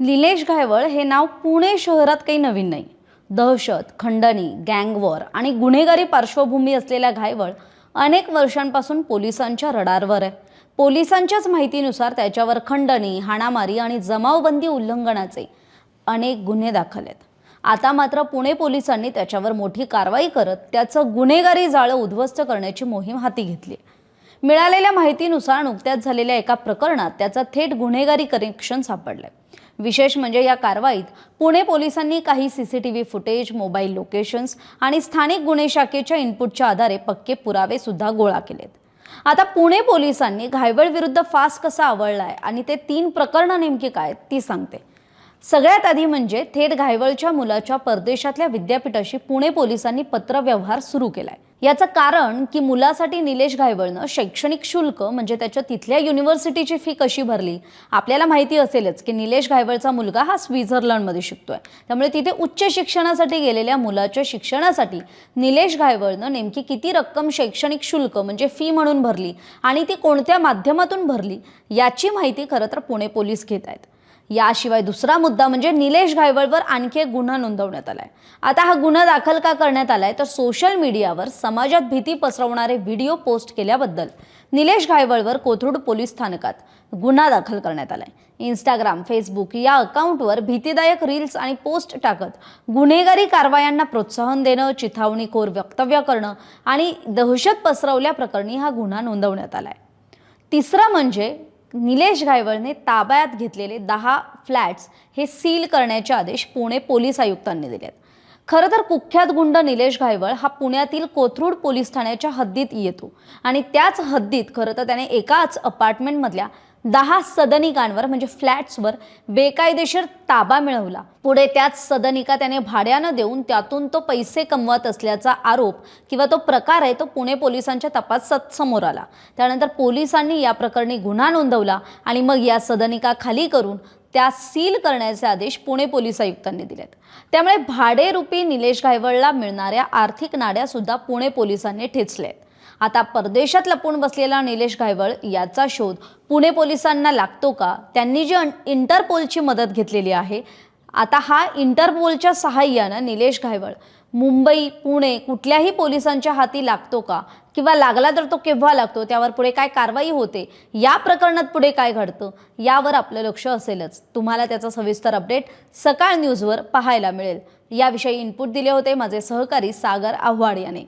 निलेश घायवळ हे नाव पुणे शहरात काही नवीन नाही. दहशत खंडणी गँगवॉर आणि गुन्हेगारी पार्श्वभूमी असलेला घायवळ अनेक वर्षांपासून पोलिसांच्या रडारवर आहे. पोलिसांच्याच माहितीनुसार त्याच्यावर खंडणी हाणामारी आणि जमावबंदी उल्लंघनाचे अनेक गुन्हे दाखल आहेत. आता मात्र पुणे पोलिसांनी त्याच्यावर मोठी कारवाई करत त्याचं गुन्हेगारी जाळं उद्ध्वस्त करण्याची मोहीम हाती घेतली मिळालेल्या माहितीनुसार नुकत्याच झालेल्या एका प्रकरणात त्याचं थेट गुन्हेगारी कनेक्शन सापडलंय. विशेष म्हणजे या कारवाईत पुणे पोलिसांनी काही सीसीटीव्ही फुटेज मोबाईल लोकेशन्स आणि स्थानिक गुन्हे शाखेच्या इनपुटच्या आधारे पक्के पुरावे सुद्धा गोळा केलेत. आता पुणे पोलिसांनी घायवळ विरुद्ध फास कसा आवळलाय आणि ते तीन प्रकरणं नेमकी काय ती सांगते. सगळ्यात आधी म्हणजे थेट घायवळच्या मुलाच्या परदेशातल्या विद्यापीठाशी पुणे पोलिसांनी पत्रव्यवहार सुरू केलाय. याचं कारण की मुलासाठी निलेश घायवळनं शैक्षणिक शुल्क म्हणजे त्याच्या तिथल्या युनिव्हर्सिटीची फी कशी भरली? आपल्याला माहिती असेलच की निलेश घायवळचा मुलगा हा स्वित्झर्लंडमध्ये शिकतोय. त्यामुळे तिथे उच्च शिक्षणासाठी गेलेल्या मुलाच्या शिक्षणासाठी निलेश घायवळनं नेमकी किती रक्कम शैक्षणिक शुल्क म्हणजे फी म्हणून भरली आणि ती कोणत्या माध्यमातून भरली याची माहिती खरं तर पुणे पोलीस घेत आहेत. याशिवाय दुसरा मुद्दा म्हणजे निलेश घायवळवर आणखी एक गुन्हा नोंदवण्यात आलाय. आता हा गुन्हा दाखल का करण्यात आलाय तर सोशल मीडियावर समाजात भीती पसरवणारे व्हिडिओ पोस्ट केल्याबद्दल निलेश घायवळवर कोथरूड पोलीस स्थानकात गुन्हा दाखल करण्यात आलाय. इंस्टाग्राम फेसबुक या अकाउंटवर भीतीदायक रील्स आणि पोस्ट टाकत गुन्हेगारी कारवायांना प्रोत्साहन देणं चिथावणीखोर वक्तव्य करणं आणि दहशत पसरवल्याप्रकरणी हा गुन्हा नोंदवण्यात आलाय. तिसरं म्हणजे निलेश घायवळने ताब्यात घेतलेले दहा फ्लॅट्स हे सील करण्याचे आदेश पुणे पोलीस आयुक्तांनी दिलेत. खरं तर कुख्यात गुंड निलेश घायवळ हा पुण्यातील कोथरूड पोलीस ठाण्याच्या हद्दीत येतो. आणि त्याच हद्दीत खरं तर त्याने एकाच अपार्टमेंटमधल्या दहा सदनिकांवर म्हणजे फ्लॅट्सवर बेकायदेशीर ताबा मिळवला. पुढे त्याच सदनिका त्याने भाड्यानं देऊन त्यातून तो पैसे कमवत असल्याचा आरोप किंवा तो प्रकार आहे तो पुणे पोलिसांच्या तपासात समोर आला. त्यानंतर पोलिसांनी या प्रकरणी गुन्हा नोंदवला आणि मग या सदनिका खाली करून त्या सील करण्याचे आदेश पुणे पोलीस आयुक्तांनी दिलेत. त्यामुळे भाडेरूपी निलेश घायवळला मिळणाऱ्या आर्थिक नाड्या सुद्धा पुणे पोलिसांनी ठेचल्यात आता परदेशात लपून बसलेला निलेश घायवळ याचा शोध पुणे पोलिसांना लागतो का? त्यांनी जी इंटरपोलची मदत घेतलेली आहे आता हा इंटरपोलच्या सहाय्यानं निलेश घायवळ मुंबई पुणे कुठल्याही पोलिसांच्या हाती लागतो का? किंवा लागला तर तो केव्हा लागतो? त्यावर पुढे काय कारवाई होते? या प्रकरणात पुढे काय घडतं? यावर आपलं लक्ष असेलच. तुम्हाला त्याचा सविस्तर अपडेट सकाळ न्यूजवर पाहायला मिळेल. याविषयी इनपुट दिले होते माझे सहकारी सागर आव्हाड याने.